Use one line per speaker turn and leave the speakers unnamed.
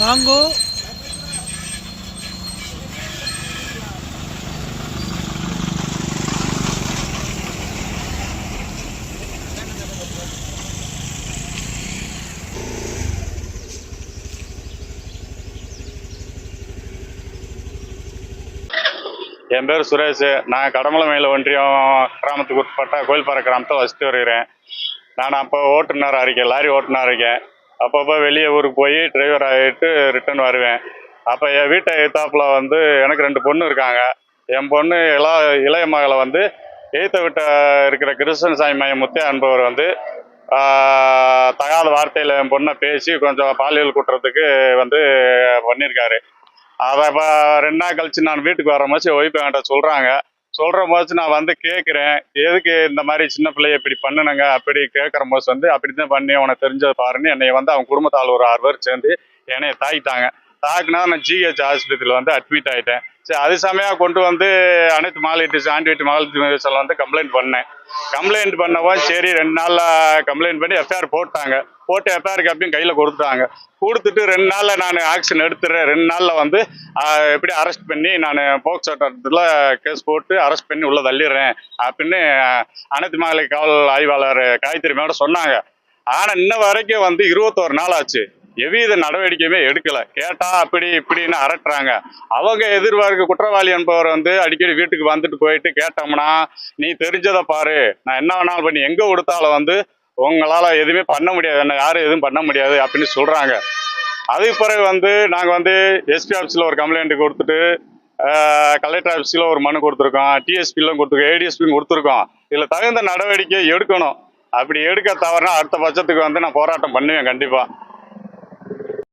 வாங்கோ.
என் பேர் சுரேஷ். நான் கடமலைமயில ஒன்றியம் கிராமத்துக்கு உட்பட்ட கோயில்பாறை கிராமத்தில் வசித்து வருகிறேன். நான் அப்போ ஓட்டுநராக இருக்கேன் லாரி ஓட்டுநராக இருக்கேன். அப்பப்போ வெளியே ஊருக்கு போய் டிரைவர் ஆகிட்டு ரிட்டர்ன் வருவேன். அப்போ என் வீட்டை எத்தாப்பில் வந்து எனக்கு ரெண்டு பொண்ணு இருக்காங்க. என் பொண்ணு இளா இளைய மகளை வந்து எய்த்த விட்ட இருக்கிற கிருஷ்ணன் சாமி மையம் முத்தே என்பவர் வந்து தகாத வார்த்தையில் என் பொண்ணை பேசி கொஞ்சம் பாலியல் குற்றத்துக்கு வந்து பண்ணியிருக்காரு. அதை இப்போ ரெண்டு நாள் கழிச்சு நான் வீட்டுக்கு வர மாதிரி ஒய்ஃப் என்கிட்ட சொல்கிறாங்க சொல்கிற போது நான் வந்து கேட்குறேன் எதுக்கு இந்த மாதிரி சின்ன பிள்ளைய இப்படி பண்ணுனுங்க? அப்படி கேட்குற போது வந்து அப்படி தான் பண்ணி உனக்கு தெரிஞ்சது பாருன்னு என்னை வந்து அவங்க குடும்பத்தால் ஒரு ஆறு பேர் சேர்ந்து என்னைய தாக்கிட்டாங்க. தாக்குனா நான் ஜிஹெச் ஆஸ்பத்திரியில் வந்து அட்மிட் ஆகிட்டேன் சரி அது சமயம் கொண்டு வந்து அனைத்து மாலிட்டிஸ் ஆண்டிவிட்டி மாலிட்டிஸில் வந்து கம்ப்ளைண்ட் பண்ணேன். கம்ப்ளைண்ட் பண்ணவோ சரி ரெண்டு நாளில் கம்ப்ளைண்ட் பண்ணி எஃப்ஐஆர் போட்டாங்க. போட்டு எஃப்ஐஆர் காப்பியும் கையில் கொடுத்துட்டாங்க. கொடுத்துட்டு ரெண்டு நாளில் நான் ஆக்ஷன் எடுத்துறேன். ரெண்டு நாளில் வந்து எப்படி அரெஸ்ட் பண்ணி நான் போக்சோ சட்டத்தில் கேஸ் போட்டு அரெஸ்ட் பண்ணி உள்ளே தள்ளிடுறேன் அப்படின்னு அனைத்து மகளிர் காவல் ஆய்வாளர் காயத்ரி மேடம் சொன்னாங்க. ஆனால் இன்ன வரைக்கும் வந்து இருபத்தோரு நாள் ஆச்சு. எவ்வித நடவடிக்கையுமே எடுக்கல. கேட்டா அப்படி இப்படின்னு அரட்டுறாங்க. அவங்க எதிர்பார்க்க குற்றவாளி என்பவர் வந்து அடிக்கடி வீட்டுக்கு வந்துட்டு போயிட்டு கேட்டோம்னா நீ தெரிஞ்சதை பாரு. நான் என்ன வேணாலும் பண்ணி எங்க கொடுத்தாலும் வந்து உங்களால் எதுவுமே பண்ண முடியாது. என்ன யாரும் எதுவும் பண்ண முடியாது அப்படின்னு சொல்கிறாங்க அதுக்கு பிறகு வந்து நாங்கள் வந்து எஸ்பி ஆஃபீஸில் ஒரு கம்ப்ளைண்ட் கொடுத்துட்டு கலெக்டர் ஆஃபீஸில் ஒரு மனு கொடுத்துருக்கோம். டிஎஸ்பிலும் கொடுத்துருக்கோம். ஏடிஎஸ்பியும் கொடுத்துருக்கோம். இதில் தகுந்த நடவடிக்கை எடுக்கணும். அப்படி எடுக்க தவறுனா அடுத்த பட்சத்துக்கு வந்து நான் போராட்டம் பண்ணுவேன் கண்டிப்பாக